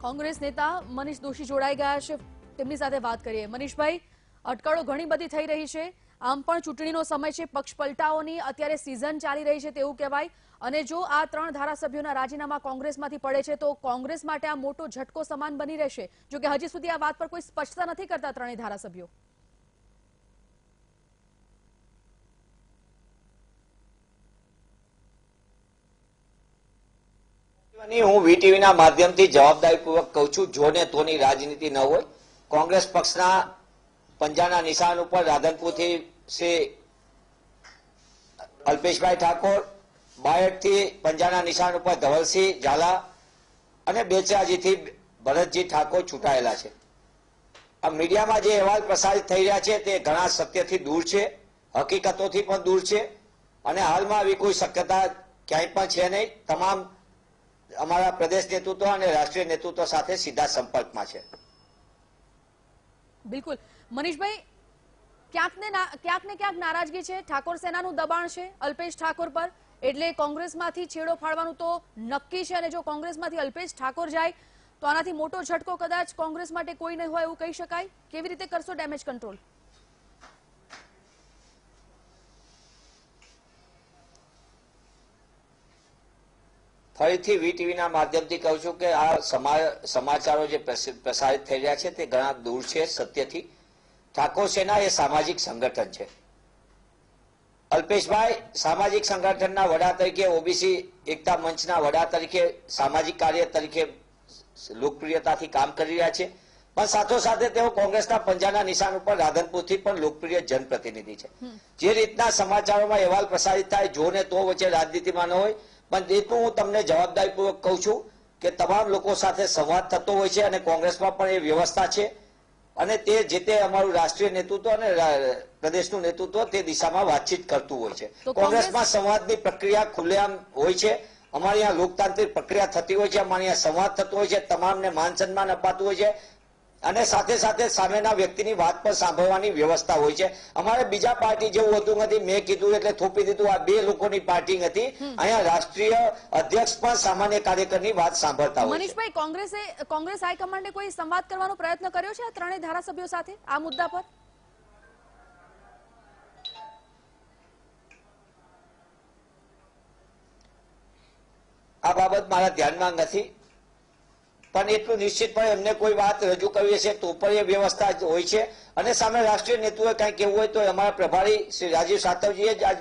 કોંગ્રેસ નેતા મનીષ દોશી જોડાઈ ગયા છે. તેમની સાથે વાત કરીએ. મનીષભાઈ, અટકળો ઘણી બધી થઈ રહી છે. આમ પણ ચૂંટણીનો સમય છે. પક્ષ પલટાઓની અત્યારે સિઝન ચાલી રહી છે તેવું કહેવાય. અને જો આ ત્રણ ધારાસભ્યોના રાજીનામા કોંગ્રેસમાંથી પડે છે, તો કોંગ્રેસ માટે આ મોટો ઝટકો સમાન બની રહેશે. જો કે હજી સુધી આ વાત પર કોઈ સ્પષ્ટતા નથી કરતા ત્રણેય ધારાસભ્યો. ની હું વીટીવી ના માધ્યમથી જવાબદારીપૂર્વક કહું છું, જો ને તોની રાજનીતિ ન હોય. કોંગ્રેસ પક્ષના પંજાના નિશાન ઉપર રાધનપુરથી શ્રી અલ્પેશભાઈ ઠાકોર, બાયડથી પંજાના નિશાન ઉપર ધવલસિંહ ઝાલા અને બેચરાજીથી ભરતજી ઠાકોર ચૂંટાયેલા છે. આ મીડિયામાં જે અહેવાલ પ્રસારિત થઈ રહ્યા છે તે ઘણા સત્યથી દૂર છે, હકીકતોથી પણ દૂર છે અને હાલમાં આવી કોઈ શક્યતા ક્યાંય પણ છે નહીં. તમામ અમારા પ્રદેશ નેતૃત્વ અને રાષ્ટ્રીય નેતૃત્વ સાથે સીધા સંપર્કમાં છે. બિલકુલ. મનીષભાઈ, ક્યાંક ને ક્યાંક ને ક્યાંક નારાજગી છે. ઠાકોર સેનાનું દબાણ છે અલ્પેશ ઠાકોર પર. એટલે કોંગ્રેસમાંથી છેડો ફાડવાનું તો નક્કી છે અને જો કોંગ્રેસમાંથી અલ્પેશ ઠાકોર જાય, તો આનાથી મોટો ઝટકો કદાચ કોંગ્રેસ માટે કોઈ નહીં હોય એવું કહી શકાય. કેવી રીતે કરશો ડેમેજ કંટ્રોલ ફરીથી વીટીવીના માધ્યમથી કહું છું કે આ સમાચારો જે પ્રસારિત થઈ રહ્યા છે તે ઘણા દૂર છે સત્યથી. ઠાકોર સેના એ સામાજિક સંગઠન છે. અલ્પેશભાઈ સામાજિક સંગઠનના વડા તરીકે ઓબીસી એકતા મંચના વડા તરીકે સામાજિક કાર્ય તરીકે લોકપ્રિયતાથી કામ કરી રહ્યા છે. પણ સાથોસાથે તેઓ કોંગ્રેસના પંજાના નિશાન ઉપર રાધનપુરથી પણ લોકપ્રિય જનપ્રતિનિધિ છે. જે રીતના સમાચારોમાં અહેવાલ પ્રસારિત થાય જો ને તો વચ્ચે રાજનીતિમાં ન હોય પણ એટલું હું તમને જવાબદારીપૂર્વક કહું છું કે તમામ લોકો સાથે સંવાદ થતો હોય છે અને કોંગ્રેસમાં પણ એ વ્યવસ્થા છે. અને તે જે તે અમારું રાષ્ટ્રીય નેતૃત્વ અને પ્રદેશનું નેતૃત્વ તે દિશામાં વાતચીત કરતું હોય છે. કોંગ્રેસમાં સંવાદની પ્રક્રિયા ખુલ્લેઆમ હોય છે. અમારી અહીંયા લોકતાંત્રિક પ્રક્રિયા થતી હોય છે. અમારી અહીંયા સંવાદ થતો હોય છે. તમામને માન સન્માન અપાતું હોય છે. અને સાથે સાથે સામેના વ્યક્તિની વાત પણ સાંભળવાની વ્યવસ્થા હોય છે. અમારે બીજા પાર્ટી જેવું હોતું નથી. મેં કીધું એટલે થોપી દીધું. આ બે લોકોની પાર્ટી નથી. અહીંયા રાષ્ટ્રીય અધ્યક્ષ પણ સામાન્ય કાર્યકરની વાત સાંભળતા હોય મનીષભાઈ કોંગ્રેસે કોંગ્રેસ હાઈકમાન્ડે કોઈ સંવાદ કરવાનો પ્રયત્ન કર્યો છે આ ત્રણેય ધારાસભ્યો સાથે? આ મુદ્દા પર? આ બાબત મારા ધ્યાનમાં નથી. પણ એટલું નિશ્ચિતપણે એમને કોઈ વાત રજૂ કરવી છે તો પણ એ વ્યવસ્થા હોય છે. અને સામે રાષ્ટ્રીય નેતૃત્વે કંઈ કહેવું હોય તો અમારા પ્રભારી શ્રી રાજીવ સાતવજીએ જ આજ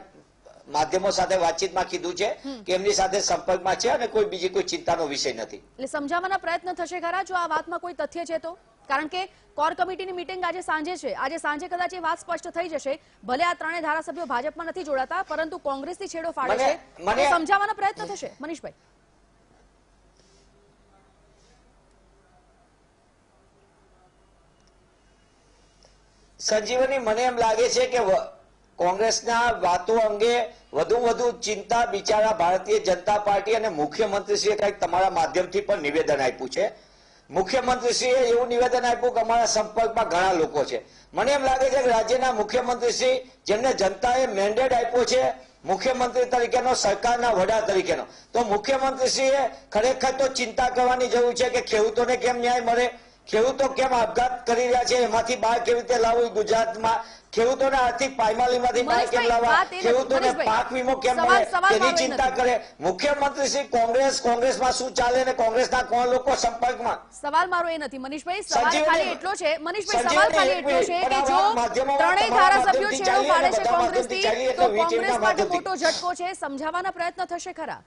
માધ્યમો સાથે વાતચીતમાં કીધું છે કે એમની સાથે સંપર્કમાં છે અને કોઈ બીજી કોઈ ચિંતાનો વિષય નથી. એટલે સમજાવવાના પ્રયત્ન થશે ખરા? જો આ વાતમાં કોઈ તથ્ય છે તો? કારણ કે કોર કમિટીની મિટિંગ આજે સાંજે છે. આજે સાંજે કદાચ એ વાત સ્પષ્ટ થઈ જશે. ભલે આ ત્રણેય ધારાસભ્યો ભાજપમાં નથી જોડાતા પરંતુ કોંગ્રેસથી છેડો ફાડે છે. સમજાવવાનો પ્રયત્ન થશે. મનીષભાઈ. સંજીવની મને એમ લાગે છે કે કોંગ્રેસના વાતો અંગે વધુ વધુ ચિંતા બિચારા ભારતીય જનતા પાર્ટી અને મુખ્યમંત્રીશ્રીએ કંઈક તમારા માધ્યમથી પણ નિવેદન આપ્યું છે. મુખ્યમંત્રીશ્રીએ એવું નિવેદન આપ્યું કે અમારા સંપર્કમાં ઘણા લોકો છે. મને એમ લાગે છે કે રાજ્યના મુખ્યમંત્રીશ્રી જેમને જનતાએ મેન્ડેટ આપ્યો છે, મુખ્યમંત્રી તરીકેનો, સરકારના વડા તરીકેનો, તો મુખ્યમંત્રીશ્રીએ ખરેખર તો ચિંતા કરવાની જરૂર છે કે ખેડૂતોને કેમ ન્યાય મળે? ખેડૂતો કેમ આપઘાત કરી રહ્યા છે? એમાંથી બહાર કેવી રીતે લાવવું ગુજરાતમાં? ખેડૂતોને આર્થિક પાયમાલીમાંથી બહાર કેમ લાવવા. ખેડૂતોને પાક વીમો કેમ મળે? તેની ચિંતા કરે. મુખ્યમંત્રી શ્રી કોંગ્રેસ કોંગ્રેસમાં શું ચાલે ને કોંગ્રેસના કોણ લોકો સંપર્કમાં? સવાલ મારો એ નથી. મનીષભાઈ સવાલ ખાલી એટલો છે. મનીષભાઈ સવાલ ખાલી એટલો છે કે જો ત્રણેય ધારાસભ્યો છેડો પાડે છે કોંગ્રેસથી તો કોંગ્રેસ માટે. મોટો ઝટકો છે. સમજાવવાના પ્રયત્ન થશે ખરા?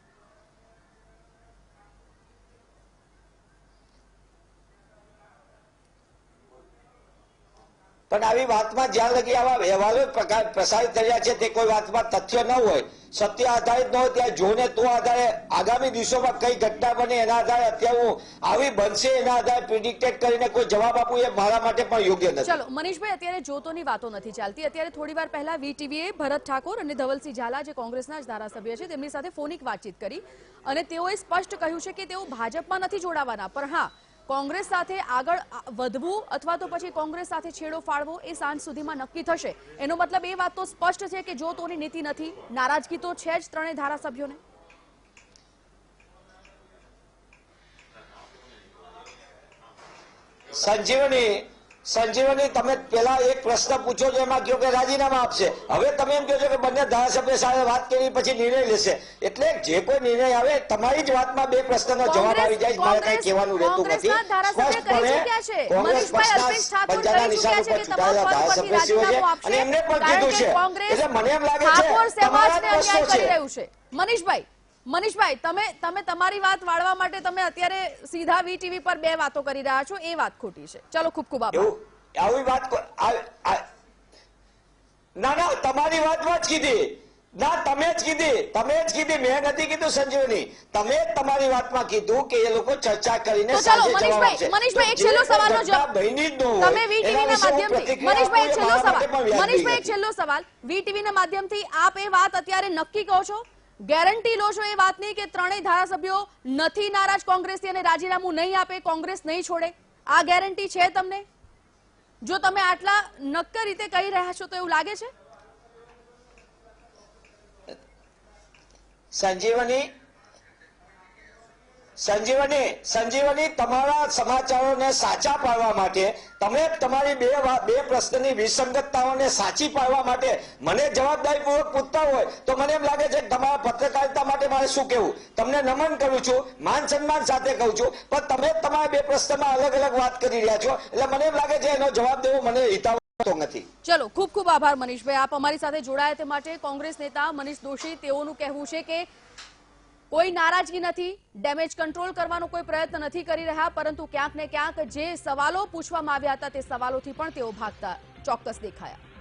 પણ આવી વાતમાં જ્યાં લગી આવા અહેવાલો પ્રસારિત થયા છે, તે કોઈ વાતમાં તથ્ય ન હોય. સત્ય આધારિત ન હોય, ત્યાં જોને તો આધારે આગામી દિવસોમાં કઈ ઘટના બને એના આધારે અત્યારે હું આવી બનશે એના આધારે પ્રિડિક્ટેડ કરીને કોઈ જવાબ આપવું એ મારા માટે પણ યોગ્ય નથી. ચલો, મનીષભાઈ, અત્યારે જોતોની વાતો નથી ચાલતી. અત્યારે થોડી વાર પહેલા વીટીવીએ ભરત ઠાકોર અને ધવલસિંહ ઝાલા, જે કોંગ્રેસના જ ધારાસભ્ય છે, તેમની સાથે ફોનિક વાતચીત કરી. અને તેઓએ સ્પષ્ટ કહ્યું છે કે તેઓ ભાજપમાં નથી જોડાવાના. પણ હા કોંગ્રેસ સાથે આગળ વધવું અથવા તો પછી કોંગ્રેસ સાથે છેડો ફાળવો એ સાંજ સુધીમાં નક્કી થશે. એનો મતલબ એ વાત તો સ્પષ્ટ છે કે જો તોની નીતિ નથી, નારાજગી તો છે જ ત્રણેય ધારાસભ્યોને. સંજીવની સંજીવની તમે પેલા એક પ્રશ્ન પૂછો છો એમાં કહ્યું કે રાજીનામા આપશે. હવે તમે એમ કહો છો કે બંને ધારાસભ્ય સાથે વાત કરી પછી નિર્ણય લેશે. એટલે જે કોઈ નિર્ણય આવે તમારી જ વાતમાં બે પ્રશ્નનો જવાબ આવી જાય મારે કઈ કહેવાનું રહેતું નથી. છે. કોંગ્રેસ પક્ષના પંજાના નિશાન ઉપર ચૂંટાયેલા ધારાસભ્યશ્રીઓ છે અને એમને પણ કીધું છે. એટલે મને એમ લાગે છે તમારા પ્રશ્નો છે. મનીષભાઈ મનીષભાઈ તમે તમે તમારી વાત વાળવા માટે તમે અત્યારે સીધા વીટીવી પર બે વાતો કરી રહ્યા છો એ વાત ખોટી છે. ચલો ખૂબ ખૂબ આભાર. આવી વાત ના ના તમારી વાતમાં જ કીધી. ના તમે જ કીધી. તમે જ કીધી. મેં નથી કીધું સંજીવની. તમે તમારી વાતમાં કીધું કે એ લોકો ચર્ચા કરીને ચાલો સાંજે જવાબ મનીષભાઈ આપશે. મનીષભાઈ એક છેલ્લો સવાલનો જવાબ બની જ ન તમે વીટીવી ના માધ્યમથી મનીષભાઈ એક છેલ્લો સવાલ. મનીષભાઈ એક છેલ્લો સવાલ. વીટીવી ના માધ્યમથી આપ એ વાત અત્યારે નક્કી કહો છો? ગેરંટી લો છો એ વાતની કે ત્રણેય ધારાસભ્યો નથી નારાજ કોંગ્રેસથી અને રાજીનામું નહીં આપે, કોંગ્રેસ નહીં છોડે. આ ગેરંટી છે તમને? જો તમે આટલા નક્કર રીતે કહી રહ્યા છો તો એવું લાગે છે? સંજીવની સંજીવની સંજીવની તમારા સમાચારોને સાચા પાડવા માટે, તમે તમારી બે બે પ્રશ્નની વિસંગતતાઓને સાચી પાડવા માટે મને જવાબદારીપૂર્વક પૂછતા હોય, તો મને એમ લાગે છે કે તમારા પત્રકારિતા માટે મારે શું કહેવું? તમને નમન કરું છું, માન સન્માન સાથે કહું છું, પણ તમે તમારા બે પ્રશ્નમાં અલગ અલગ વાત કરી રહ્યા છો, એટલે મને એમ લાગે છે એનો જવાબ દેવો મને હિતાવ ચલો, ખૂબ ખૂબ આભાર મનીષભાઈ. આપ અમારી સાથે જોડાયા તે માટે કોંગ્રેસ નેતા મનીષ દોશી, તેઓનું કહેવું છે કે કોઈ નારાજગી નથી ડેમેજ કંટ્રોલ કરવાનો કોઈ પ્રયત્ન નથી કરી રહ્યા, પરંતુ ક્યાંક ને ક્યાંક જે સવાલો પૂછવામાં આવ્યા હતા તે સવાલોથી પણ તેઓ ભાગતા ચોક્કસ દેખાયા.